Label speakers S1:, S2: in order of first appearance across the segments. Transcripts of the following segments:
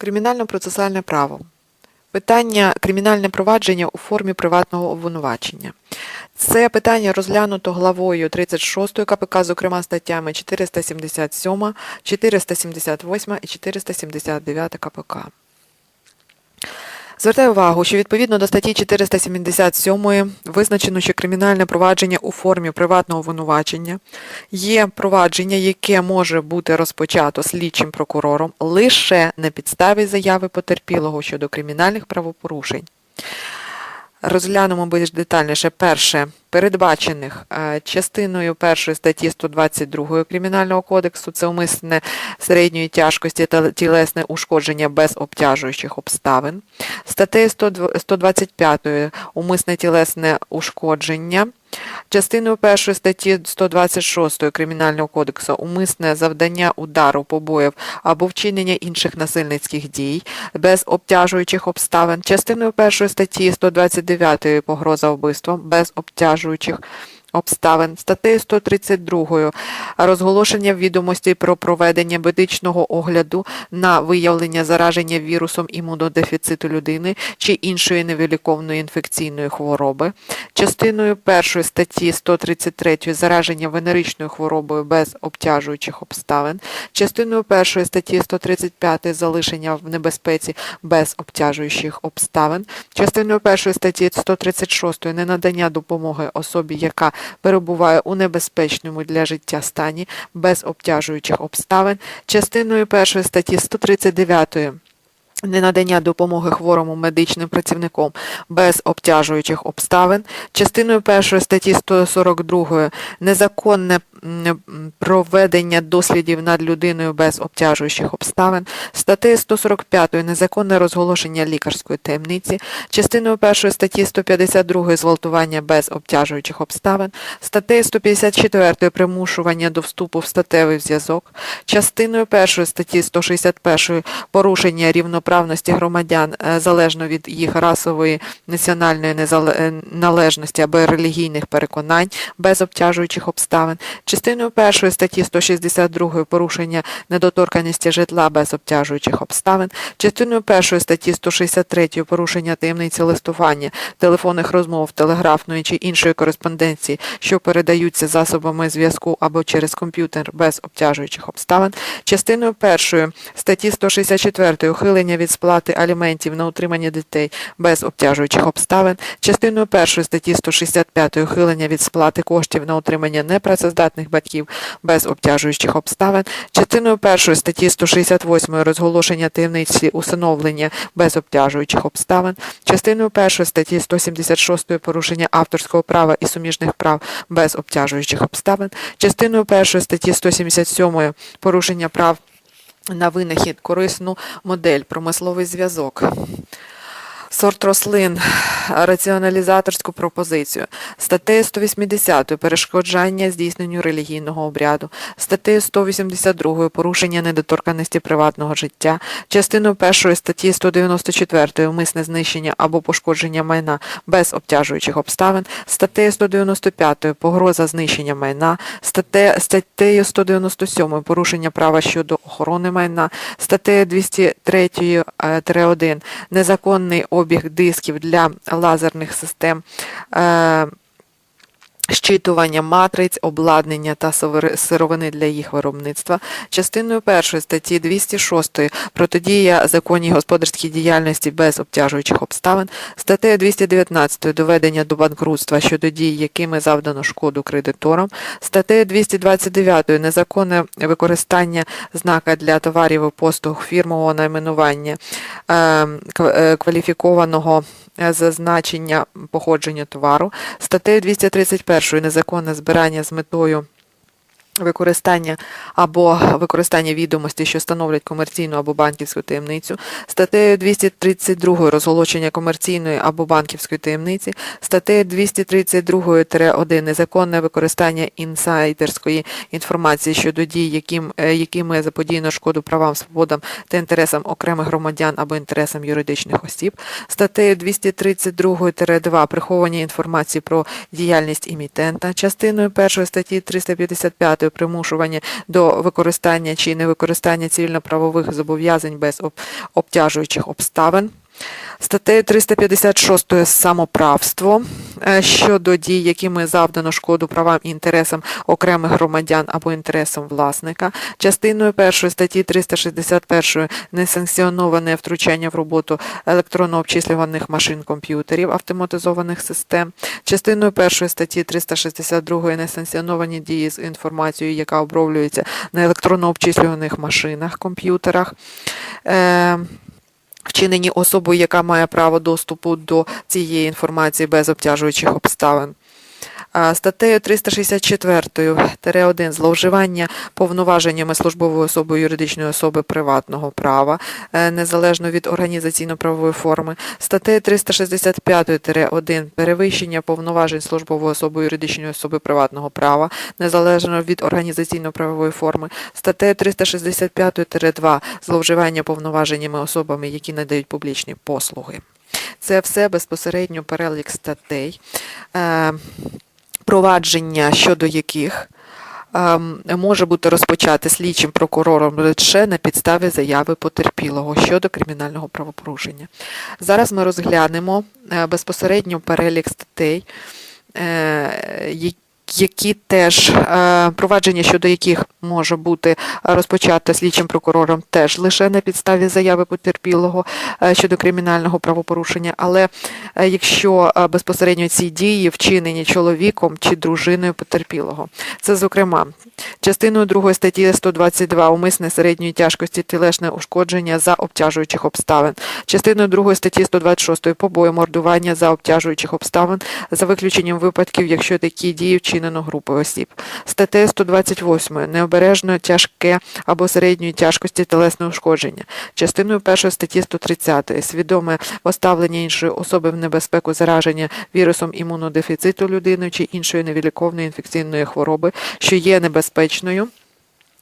S1: Кримінально-процесуальне право. Питання кримінальне провадження у формі приватного обвинувачення. Це питання розглянуто главою 36 КПК, зокрема статтями 477, 478 і 479 КПК. Звертаю увагу, що відповідно до статті 477 визначено, що кримінальне провадження у формі приватного обвинувачення є провадження, яке може бути розпочато слідчим прокурором лише на підставі заяви потерпілого щодо кримінальних правопорушень. Розглянемо більш детальніше перше передбачених е, частиною першої статті 122 Кримінального кодексу це умисне середньої тяжкості та тілесне ушкодження без обтяжуючих обставин. Статтею 125 умисне тілесне ушкодження. Частиною першої статті 126 Кримінального кодексу умисне завдання удару, побоїв або вчинення інших насильницьких дій без обтяжуючих обставин. Частиною першої статті 129 погроза вбивством без обтяжуючих обставин. Статтею 132 розголошення відомостей про проведення медичного огляду на виявлення зараження вірусом імунодефіциту людини чи іншої невиліковної інфекційної хвороби. Частиною першої статті 133 зараження венеричною хворобою без обтяжуючих обставин. Частиною першої статті 135 залишення в небезпеці без обтяжуючих обставин. Частиною першої статті 136 ненадання допомоги особі, яка перебуває у небезпечному для життя стані без обтяжуючих обставин, частиною першої статті 139 Ненадання допомоги хворому медичним працівником без обтяжуючих обставин, частиною першої статті 142 незаконне проведення дослідів над людиною без обтяжуючих обставин, статтею 145 незаконне розголошення лікарської таємниці, частиною першої статті 152 зґвалтування без обтяжуючих обставин, статтею 154 примушування до вступу в статевий зв'язок, частиною першої статті 161 порушення рівноправності громадян е, залежно від їх расової національної незале- е, або релігійних переконань без обтяжуючих обставин, частиною першої статті 162 порушення недоторканості житла без обтяжуючих обставин, частиною першої статті 163 порушення таємниці листування, телефонних розмов, телеграфної чи іншої кореспонденції, що передаються засобами зв'язку або через комп'ютер без обтяжуючих обставин, частиною першої статті 164 ухилення від сплати аліментів на утримання дітей без обтяжуючих обставин, частиною першої статті 165 ухилення від сплати коштів на утримання непрацездатних батьків без обтяжуючих обставин, частиною першої статті 168 розголошення таємниці усиновлення без обтяжуючих обставин, частиною першої статті 176 порушення авторського права і суміжних прав без обтяжуючих обставин, частиною першої статті 177 порушення прав на винахід, корисну модель, промисловий зв'язок. Сорт рослин, раціоналізаторську пропозицію, статтею 180 перешкоджання здійсненню релігійного обряду, статтею 182 порушення недоторканості приватного життя, частиною першої статті 194 умисне знищення або пошкодження майна без обтяжуючих обставин, статтею 195 погроза знищення майна, статтею 197 порушення права щодо охорони майна, статтею 203-1 незаконний обіг дисків для лазерних систем. Щитування матриць, обладнання та сировини для їх виробництва, частиною першої статті 206 протидія законній господарській діяльності без обтяжуючих обставин, статтею 219 доведення до банкрутства щодо дій, якими завдано шкоду кредиторам, статтею 229 незаконне використання знака для товарів і послуг фірмового найменування е, е, кваліфікованого е, зазначення походження товару, статтею 231 незаконне збирання з метою використання або використання відомостей, що становлять комерційну або банківську таємницю, статтею 232 розголошення комерційної або банківської таємниці, статтею 232-1 незаконне використання інсайдерської інформації щодо дій, яким, е, якими заподіяно шкоду правам, свободам та інтересам окремих громадян або інтересам юридичних осіб, статтею 232-2 приховування інформації про діяльність імітента, частиною першої статті 355 запобігати примушування до використання чи невикористання цивільно-правових зобов'язань без обтяжуючих обставин. Статтею 356 самоправство е, щодо дій, якими завдано шкоду правам і інтересам окремих громадян або інтересам власника. Частиною 1 статті 361 несанкціоноване втручання в роботу електронно-обчислюваних машин комп'ютерів автоматизованих систем. Частиною 1 статті 362 несанкціоновані дії з інформацією, яка оброблюється на електронно-обчислюваних машинах комп'ютерах. Вчинені особою, яка має право доступу до цієї інформації без обтяжуючих обставин. Статтею 364-1 зловживання повноваженнями службовою особою юридичної особи приватного права, е, незалежно від організаційно-правової форми. Статтею 365-1 перевищення повноважень службової особи юридичної особи приватного права, незалежно від організаційно-правової форми. Статтею 365-2 зловживання повноваженнями особами, які надають публічні послуги. Це все безпосередньо перелік статей, е, провадження щодо яких ем, може бути розпочати слідчим прокурором лише на підставі заяви потерпілого щодо кримінального правопорушення. Зараз ми розглянемо е, безпосередньо перелік статей, е, які які теж е, провадження щодо яких може бути розпочато слідчим прокурором теж лише на підставі заяви потерпілого е, щодо кримінального правопорушення. Але е, якщо е, безпосередньо ці дії вчинені чоловіком чи дружиною потерпілого, це зокрема частиною 2 статті 122 умисне середньої тяжкості тілесне ушкодження за обтяжуючих обставин, частиною 2 статті 126 побої мордування за обтяжуючих обставин, за виключенням випадків, якщо такі дії вчинено групою осіб. Статтею 128 необережно тяжке або середньої тяжкості телесне ушкодження. Частиною 1 статті 130 свідоме поставлення іншої особи в небезпеку зараження вірусом імунодефіциту людини чи іншої невіліковної інфекційної хвороби, що є небезпечною.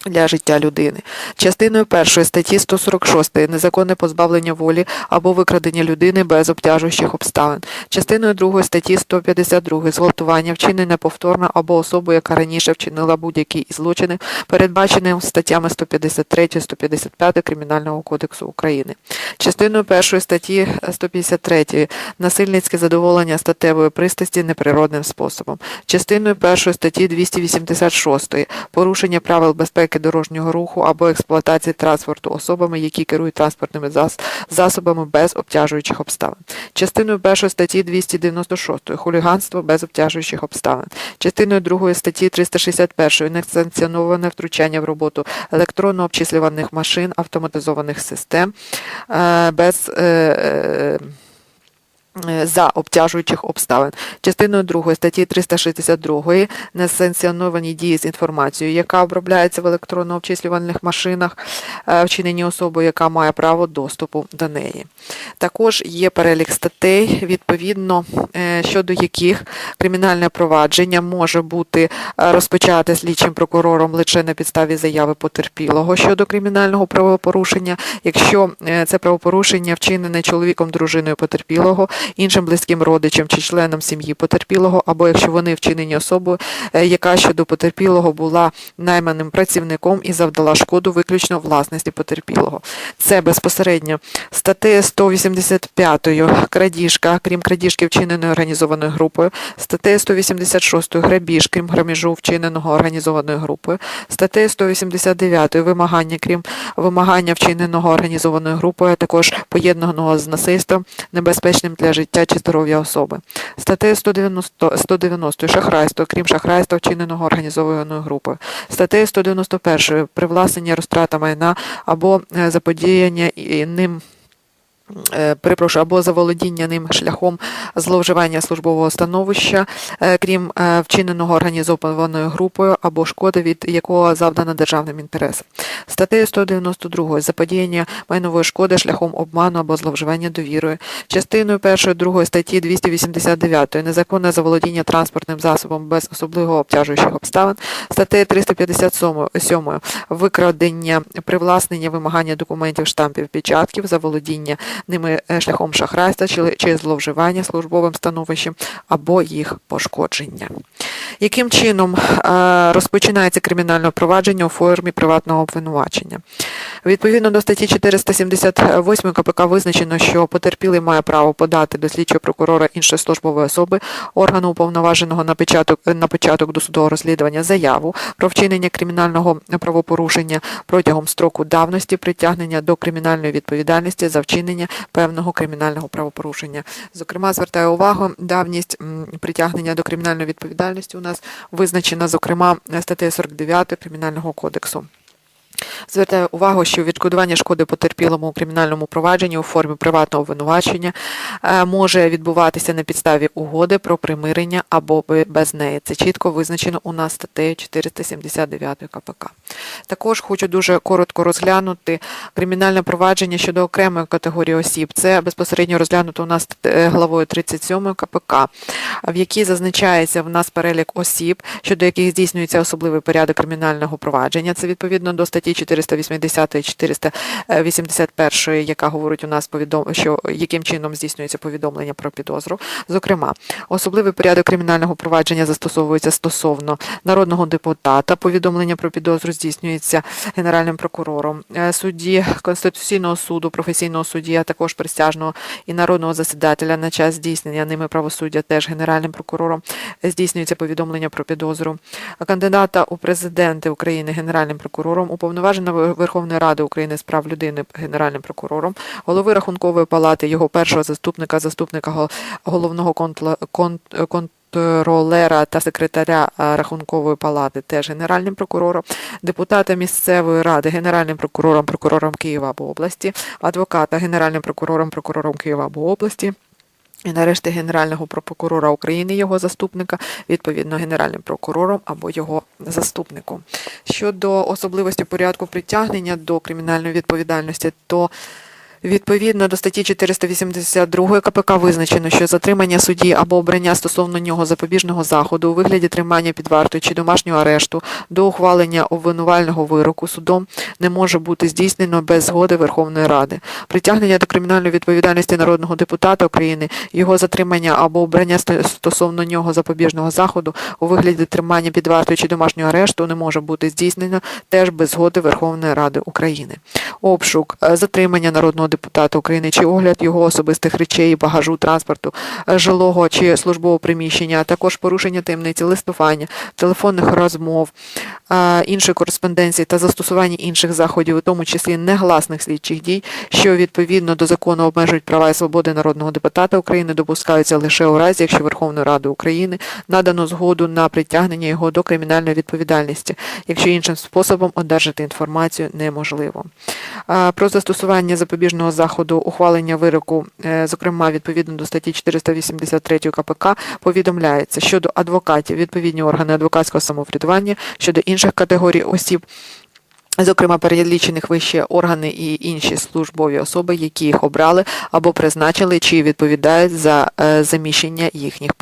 S1: Для життя людини. Частиною першої статті 146 незаконне позбавлення волі або викрадення людини без обтяжуючих обставин. Частиною другої статті 152 зґвалтування вчинене повторно або особою, яка раніше вчинила будь-які злочини, передбаченим статтями 153 155 Кримінального кодексу України. Частиною першої статті 153 насильницьке задоволення статевої пристрасті неприродним способом. Частиною першої статті 286 порушення правил безпеки дорожнього руху або експлуатації транспорту особами, які керують транспортними зас- засобами без обтяжуючих обставин. Частиною першої статті 296 хуліганство без обтяжуючих обставин. Частиною другої статті 361 несанкціоноване втручання в роботу електронно обчислюваних машин, автоматизованих систем е, без е, е, за обтяжуючих обставин. Частиною 2 статті 362 несанкціоновані дії з інформацією, яка обробляється в електронно обчислювальних машинах, е, вчинені особою, яка має право доступу до неї. Також є перелік статей, відповідно е, щодо яких кримінальне провадження може бути е, розпочате слідчим прокурором лише на підставі заяви потерпілого щодо кримінального правопорушення, якщо е, це правопорушення вчинене чоловіком, дружиною потерпілого, іншим близьким родичам чи членом сім'ї потерпілого, або якщо вони вчинені особою, е, яка щодо потерпілого була найманим працівником і завдала шкоду виключно власності потерпілого. Це безпосередньо статтею 185 крадіжка, крім крадіжки вчиненої організованою групою, статтею 186 грабіж, крім грабіжу вчиненого організованою групою, статтею 189 вимагання, крім вимагання вчиненого організованою групою, а також поєднаного з насильством, небезпечним для життя чи здоров'я особи. Статтею 190, 190 шахрайство, крім шахрайства, вчиненого організованою групою. Статтею 191 привласнення розтрата майна або е, заподіяння ним перепрошую, або заволодіння ним шляхом зловживання службового становища, е, крім е, вчиненого організованою групою або шкоди, від якого завдано державним інтересам. Статтею 192 заподіяння майнової шкоди шляхом обману або зловживання довірою. Частиною 1 2 статті 289 незаконне заволодіння транспортним засобом без особливо обтяжуючих обставин. Статтею 357 викрадення, привласнення, вимагання документів, штампів, печатків, заволодіння ними е, шляхом шахрайства чи, зловживання службовим становищем або їх пошкодження. Яким чином е, розпочинається кримінальне провадження у формі приватного обвинувачення? Відповідно до статті 478 КПК визначено, що потерпілий має право подати до слідчого прокурора іншої службової особи органу уповноваженого на початок на початок досудового розслідування заяву про вчинення кримінального правопорушення протягом строку давності притягнення до кримінальної відповідальності за вчинення певного кримінального правопорушення. Зокрема, звертаю увагу, давність притягнення до кримінальної відповідальності у нас визначена, зокрема, статтею 49 Кримінального кодексу. Звертаю увагу, що відшкодування шкоди потерпілому у кримінальному провадженні у формі приватного обвинувачення е, може відбуватися на підставі угоди про примирення або без неї. Це чітко визначено у нас статтею 479 КПК. Також хочу дуже коротко розглянути кримінальне провадження щодо окремої категорії осіб. Це безпосередньо розглянуто у нас е, главою 37 КПК, в якій зазначається в нас перелік осіб, щодо яких здійснюється особливий порядок кримінального провадження. Це відповідно до статті 480 і 481, яка говорить у нас повідом, що яким чином здійснюється повідомлення про підозру. Зокрема, особливий порядок кримінального провадження застосовується стосовно народного депутата. Повідомлення про підозру здійснюється генеральним прокурором, е, судді Конституційного суду, професійного судді, а також присяжного і народного засідателя на час здійснення ними правосуддя теж генеральним прокурором здійснюється повідомлення про підозру. Кандидата у президенти України генеральним прокурором, уповноваженого Верховної Ради України з прав людини генеральним прокурором, голови рахункової палати, його першого заступника, заступника головного контла- кон- контролера та секретаря рахункової палати, теж генеральним прокурором, депутата місцевої ради, генеральним прокурором, прокурором Києва або області, адвоката генеральним прокурором, прокурором Києва або області. І нарешті Генерального прокурора України, його заступника, відповідно Генеральним прокурором або його заступнику. Щодо особливості порядку притягнення до кримінальної відповідальності, то Відповідно до статті 482 КПК визначено, що затримання судді або обрання стосовно нього запобіжного заходу у вигляді тримання під вартою чи домашнього арешту до ухвалення обвинувального вироку судом не може бути здійснено без згоди Верховної Ради. Притягнення до кримінальної відповідальності народного депутата України, його затримання або обрання стосовно нього запобіжного заходу у вигляді тримання під вартою чи домашнього арешту не може бути здійснено теж без згоди Верховної Ради України. Обшук, е, затримання народного депутата України чи огляд його особистих речей, багажу, транспорту, е, жилого чи службового приміщення, а також порушення таємниці листування, телефонних розмов, е, іншої кореспонденції та застосування інших заходів, у тому числі негласних слідчих дій, що відповідно до закону обмежують права і свободи народного депутата України, допускаються лише у разі, якщо Верховною Радою України надано згоду на притягнення його до кримінальної відповідальності, якщо іншим способом одержати інформацію неможливо. Про застосування запобіжного заходу ухвалення вироку, е, зокрема відповідно до статті 483 КПК, повідомляється щодо адвокатів, відповідні органи адвокатського самоврядування, щодо інших категорій осіб. Зокрема, перелічених вище органи і інші службові особи, які їх обрали або призначили, чи відповідають за е, заміщення їхніх